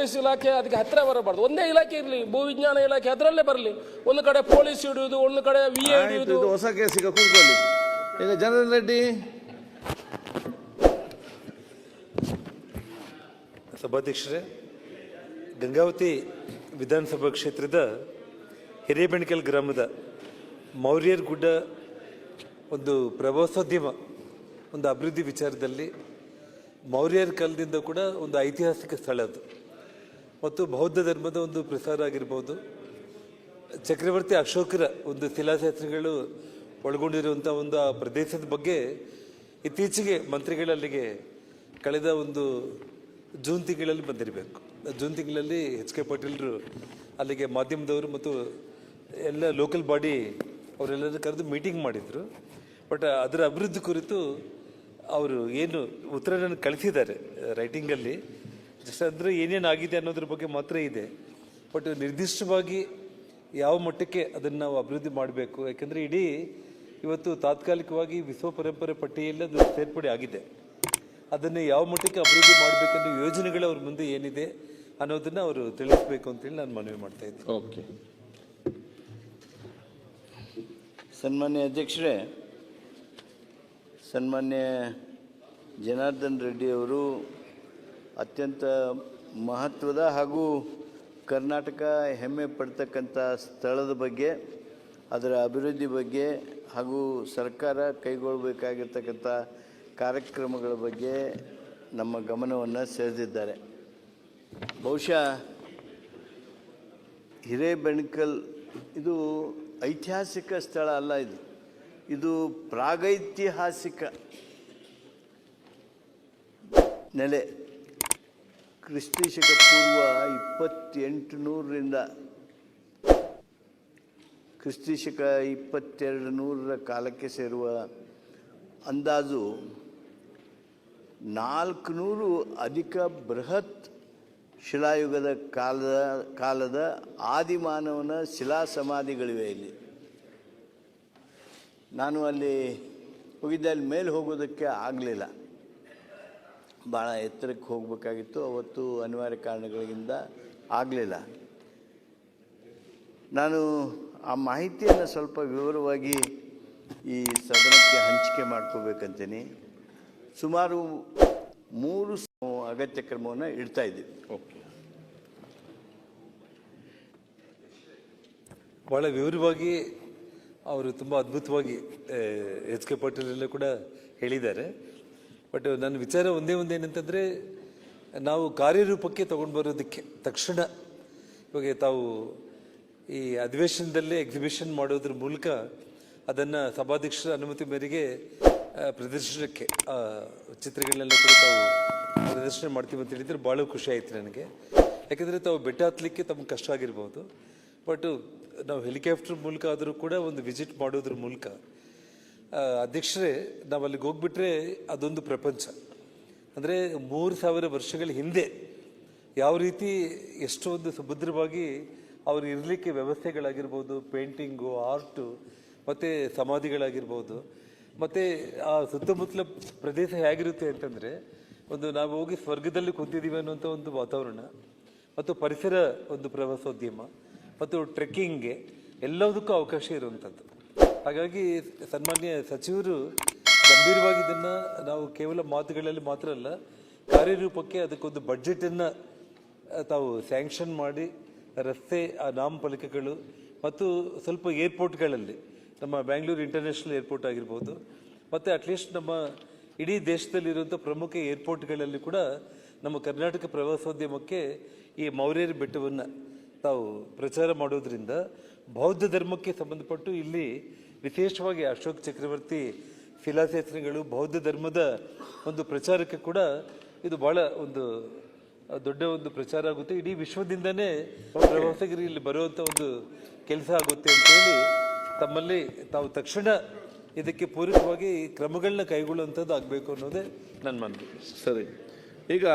Police ಇಲಾಖೆ ಅದಕ್ಕೆ ಹತ್ತಿರ ಬರಬಾರ್ದು. ಒಂದೇ ಇಲಾಖೆ ಇರಲಿ ಭೂವಿಜ್ಞಾನ ಇಲಾಖೆ ಅದರಲ್ಲೇ ಬರಲಿ. ಒಂದು ಕಡೆ ಪೊಲೀಸ್ ಹಿಡಿಯುವುದು ಒಂದು ಕಡೆ ವಿ ಎ ಹಿಡಿಯುವುದು ಇದು ಹೊಸ ಈಗ ಕೂತ್ಕೊಳ್ಳಿ. ಈಗ ಜನರಲ್ ರೆಡ್ಡಿ. ಸಭಾಧ್ಯಕ್ಷರೇ ಗಂಗಾವತಿ ವಿಧಾನಸಭಾ ಕ್ಷೇತ್ರದ ಹಿರೇಬೆಣಕಲ್ ಗ್ರಾಮದ ಮೌರ್ಯರ್ ಗುಡ್ಡ ಒಂದು ಪ್ರವಾಸೋದ್ಯಮ ಒಂದು ಅಭಿವೃದ್ಧಿ ವಿಚಾರದಲ್ಲಿ ಮೌರ್ಯರ ಕಾಲದಿಂದ ಕೂಡ ಒಂದು ಐತಿಹಾಸಿಕ ಸ್ಥಳ ಅದು. ಮತ್ತು ಬೌದ್ಧ ಧರ್ಮದ ಒಂದು ಪ್ರಸಾರ ಆಗಿರ್ಬೋದು. ಚಕ್ರವರ್ತಿ ಅಶೋಕರ ಒಂದು ಶಿಲಾಶಾಸ್ತ್ರಗಳು ಒಳಗೊಂಡಿರುವಂಥ ಒಂದು ಆ ಪ್ರದೇಶದ ಬಗ್ಗೆ ಇತ್ತೀಚೆಗೆ ಮಂತ್ರಿಗಳಲ್ಲಿಗೆ ಕಳೆದ ಒಂದು ಜೂನ್ ತಿಂಗಳಲ್ಲಿ ಬಂದಿರಬೇಕು. ಜೂನ್ ತಿಂಗಳಲ್ಲಿ ಎಚ್ ಕೆ ಪಾಟೀಲರು ಅಲ್ಲಿಗೆ ಮಾಧ್ಯಮದವರು ಮತ್ತು ಎಲ್ಲ ಲೋಕಲ್ ಬಾಡಿ ಅವರೆಲ್ಲರೂ ಕರೆದು ಮೀಟಿಂಗ್ ಮಾಡಿದರು. ಬಟ್ ಅದರ ಅಭಿವೃದ್ಧಿ ಕುರಿತು ಅವರು ಏನು ಉತ್ತರನ ನನಗೆ ಕಳಿಸಿದ್ದಾರೆ ರೈಟಿಂಗಲ್ಲಿ ಜಸ್ಟ್ ಅಂದರೆ ಏನೇನು ಆಗಿದೆ ಅನ್ನೋದ್ರ ಬಗ್ಗೆ ಮಾತ್ರ ಇದೆ. ಬಟ್ ನಿರ್ದಿಷ್ಟವಾಗಿ ಯಾವ ಮಟ್ಟಕ್ಕೆ ಅದನ್ನು ನಾವು ಅಭಿವೃದ್ಧಿ ಮಾಡಬೇಕು, ಯಾಕೆಂದರೆ ಇಡೀ ಇವತ್ತು ತಾತ್ಕಾಲಿಕವಾಗಿ ವಿಶ್ವ ಪರಂಪರೆ ಪಟ್ಟಿಯಲ್ಲಿ ಅದು ಸೇರ್ಪಡೆ ಆಗಿದೆ. ಅದನ್ನು ಯಾವ ಮಟ್ಟಕ್ಕೆ ಅಭಿವೃದ್ಧಿ ಮಾಡಬೇಕೆಂದು ಯೋಜನೆಗಳು ಅವ್ರ ಮುಂದೆ ಏನಿದೆ ಅನ್ನೋದನ್ನು ಅವರು ತಿಳಿಸ್ಬೇಕು ಅಂತೇಳಿ ನಾನು ಮನವಿ ಮಾಡ್ತಾ ಇದ್ದೆ ಓಕೆ. ಸನ್ಮಾನ್ಯ ಅಧ್ಯಕ್ಷರೇ, ಸನ್ಮಾನ್ಯ ಜನಾರ್ದನ್ ರೆಡ್ಡಿ ಅವರು ಅತ್ಯಂತ ಮಹತ್ವದ ಹಾಗೂ ಕರ್ನಾಟಕ ಹೆಮ್ಮೆ ಪಡ್ತಕ್ಕಂಥ ಸ್ಥಳದ ಬಗ್ಗೆ, ಅದರ ಅಭಿವೃದ್ಧಿ ಬಗ್ಗೆ ಹಾಗೂ ಸರ್ಕಾರ ಕೈಗೊಳ್ಳಬೇಕಾಗಿರ್ತಕ್ಕಂಥ ಕಾರ್ಯಕ್ರಮಗಳ ಬಗ್ಗೆ ನಮ್ಮ ಗಮನವನ್ನು ಸೆಳೆದಿದ್ದಾರೆ. ಬಹುಶಃ ಹಿರೇಬೆಣಕಲ್ ಇದು ಐತಿಹಾಸಿಕ ಸ್ಥಳ ಅಲ್ಲ ಇದು. ಇದು ಪ್ರಾಗೈತಿಹಾಸಿಕ ನೆಲೆ. ಕ್ರಿಸ್ತಿ ಶಕ ಪೂರ್ವ ಇಪ್ಪತ್ತೆಂಟು ನೂರರಿಂದ ಕ್ರಿಸ್ತಿ ಶಕ ಇಪ್ಪತ್ತೆರಡು ನೂರರ ಕಾಲಕ್ಕೆ ಸೇರುವ ಅಂದಾಜು ನಾಲ್ಕುನೂರು ಅಧಿಕ ಬೃಹತ್ ಶಿಲಾಯುಗದ ಕಾಲದ ಕಾಲದ ಆದಿಮಾನವನ ಶಿಲಾ ಸಮಾಧಿಗಳಿವೆ ಇಲ್ಲಿ. ನಾನು ಅಲ್ಲಿ ಹೋಗಿದ್ದೆ ಅಲ್ಲಿ ಮೇಲೆ ಹೋಗೋದಕ್ಕೆ ಆಗಲಿಲ್ಲ. ಭಾಳ ಎತ್ತರಕ್ಕೆ ಹೋಗಬೇಕಾಗಿತ್ತು. ಅವತ್ತು ಅನಿವಾರ್ಯ ಕಾರಣಗಳಿಂದ ಆಗಲಿಲ್ಲ. ನಾನು ಆ ಮಾಹಿತಿಯನ್ನು ಸ್ವಲ್ಪ ವಿವರವಾಗಿ ಈ ಸದನಕ್ಕೆ ಹಂಚಿಕೆ ಮಾಡ್ಕೋಬೇಕಂತೀನಿ. ಸುಮಾರು ಮೂರು ಅಗತ್ಯ ಕ್ರಮವನ್ನು ಇಡ್ತಾ ಇದ್ದೀವಿ ಓಕೆ. ಭಾಳ ವಿವರವಾಗಿ ಅವರು ತುಂಬ ಅದ್ಭುತವಾಗಿ ಎಚ್ ಕೆ ಪಾಟೀಲ್ ಕೂಡ ಹೇಳಿದ್ದಾರೆ. ಬಟ್ ನನ್ನ ವಿಚಾರ ಒಂದೇ ಒಂದು ಏನಂತಂದರೆ, ನಾವು ಕಾರ್ಯರೂಪಕ್ಕೆ ತೊಗೊಂಡು ಬರೋದಕ್ಕೆ ತಕ್ಷಣ ಇವಾಗ ತಾವು ಈ ಅಧಿವೇಶನದಲ್ಲೇ ಎಕ್ಸಿಬಿಷನ್ ಮಾಡೋದ್ರ ಮೂಲಕ ಅದನ್ನು ಸಭಾಧ್ಯಕ್ಷರ ಅನುಮತಿ ಮೇರೆಗೆ ಪ್ರದರ್ಶನಕ್ಕೆ ಚಿತ್ರಗಳನ್ನೆಲ್ಲ ಕೂಡ ತಾವು ಪ್ರದರ್ಶನ ಮಾಡ್ತೀವಿ ಅಂತ ಹೇಳಿದರೆ ಭಾಳ ಖುಷಿ ಆಯಿತು ನನಗೆ. ಯಾಕೆಂದರೆ ತಾವು ಬೆಟ್ಟ ಹತ್ತಲಿಕ್ಕೆ ತಮ್ಗೆ ಕಷ್ಟ ಆಗಿರ್ಬೋದು. ಬಟ್ ನಾವು ಹೆಲಿಕಾಪ್ಟರ್ ಮೂಲಕ ಆದರೂ ಕೂಡ ಒಂದು ವಿಸಿಟ್ ಮಾಡೋದ್ರ ಮೂಲಕ ಅಧ್ಯಕ್ಷರೇ ನಾವು ಅಲ್ಲಿಗೆ ಹೋಗ್ಬಿಟ್ರೆ ಅದೊಂದು ಪ್ರಪಂಚ. ಅಂದರೆ ಮೂರು ಸಾವಿರ ವರ್ಷಗಳ ಹಿಂದೆ ಯಾವ ರೀತಿ ಎಷ್ಟೊಂದು ಸುಭದ್ರವಾಗಿ ಅವರು ಇರಲಿಕ್ಕೆ ವ್ಯವಸ್ಥೆಗಳಾಗಿರ್ಬೋದು, ಪೇಂಟಿಂಗು, ಆರ್ಟು, ಮತ್ತು ಸಮಾಧಿಗಳಾಗಿರ್ಬೋದು, ಮತ್ತು ಆ ಸುತ್ತಮುತ್ತಲ ಪ್ರದೇಶ ಹೇಗಿರುತ್ತೆ ಅಂತಂದರೆ ಒಂದು ನಾವು ಹೋಗಿ ಸ್ವರ್ಗದಲ್ಲಿ ಕೂತಿದ್ದೀವಿ ಅನ್ನುವಂಥ ಒಂದು ವಾತಾವರಣ, ಮತ್ತು ಪರಿಸರ ಒಂದು ಪ್ರವಾಸೋದ್ಯಮ, ಮತ್ತು ಟ್ರೆಕ್ಕಿಂಗ್ಗೆ ಎಲ್ಲದಕ್ಕೂ ಅವಕಾಶ ಇರುವಂಥದ್ದು. ಹಾಗಾಗಿ ಸನ್ಮಾನ್ಯ ಸಚಿವರು ಗಂಭೀರವಾಗಿ ಇದನ್ನು ನಾವು ಕೇವಲ ಮಾತುಗಳಲ್ಲಿ ಮಾತ್ರ ಅಲ್ಲ, ಕಾರ್ಯರೂಪಕ್ಕೆ ಅದಕ್ಕೊಂದು ಬಡ್ಜೆಟನ್ನು ತಾವು ಸ್ಯಾಂಕ್ಷನ್ ಮಾಡಿ, ರಸ್ತೆ, ಆ ನಾಮಫಲಕಗಳು ಮತ್ತು ಸ್ವಲ್ಪ ಏರ್ಪೋರ್ಟ್ಗಳಲ್ಲಿ ನಮ್ಮ ಬ್ಯಾಂಗ್ಳೂರು ಇಂಟರ್ನ್ಯಾಷನಲ್ ಏರ್ಪೋರ್ಟ್ ಆಗಿರ್ಬೋದು, ಮತ್ತು ಅಟ್ಲೀಸ್ಟ್ ನಮ್ಮ ಇಡೀ ದೇಶದಲ್ಲಿರುವಂಥ ಪ್ರಮುಖ ಏರ್ಪೋರ್ಟ್ಗಳಲ್ಲಿ ಕೂಡ ನಮ್ಮ ಕರ್ನಾಟಕ ಪ್ರವಾಸೋದ್ಯಮಕ್ಕೆ ಈ ಮೌರ್ಯರ ಬೆಟ್ಟವನ್ನು ತಾವು ಪ್ರಚಾರ ಮಾಡೋದ್ರಿಂದ ಬೌದ್ಧ ಧರ್ಮಕ್ಕೆ ಸಂಬಂಧಪಟ್ಟು ಇಲ್ಲಿ ವಿಶೇಷವಾಗಿ ಅಶೋಕ್ ಚಕ್ರವರ್ತಿ ಶಿಲಾಶಾಸನಗಳು ಬೌದ್ಧ ಧರ್ಮದ ಒಂದು ಪ್ರಚಾರಕ್ಕೆ ಕೂಡ ಇದು ಭಾಳ ಒಂದು ದೊಡ್ಡ ಒಂದು ಪ್ರಚಾರ ಆಗುತ್ತೆ. ಇಡೀ ವಿಶ್ವದಿಂದನೇ ಪ್ರವಾಸಿಗರು ಇಲ್ಲಿ ಬರುವಂಥ ಒಂದು ಕೆಲಸ ಆಗುತ್ತೆ ಅಂತೇಳಿ ತಮ್ಮಲ್ಲಿ ತಾವು ತಕ್ಷಣ ಇದಕ್ಕೆ ಪೂರಕವಾಗಿ ಕ್ರಮಗಳನ್ನ ಕೈಗೊಳ್ಳುವಂಥದ್ದು ಆಗಬೇಕು ಅನ್ನೋದೇ ನನ್ನ ಮನವಿ. ಸರಿ. ಈಗ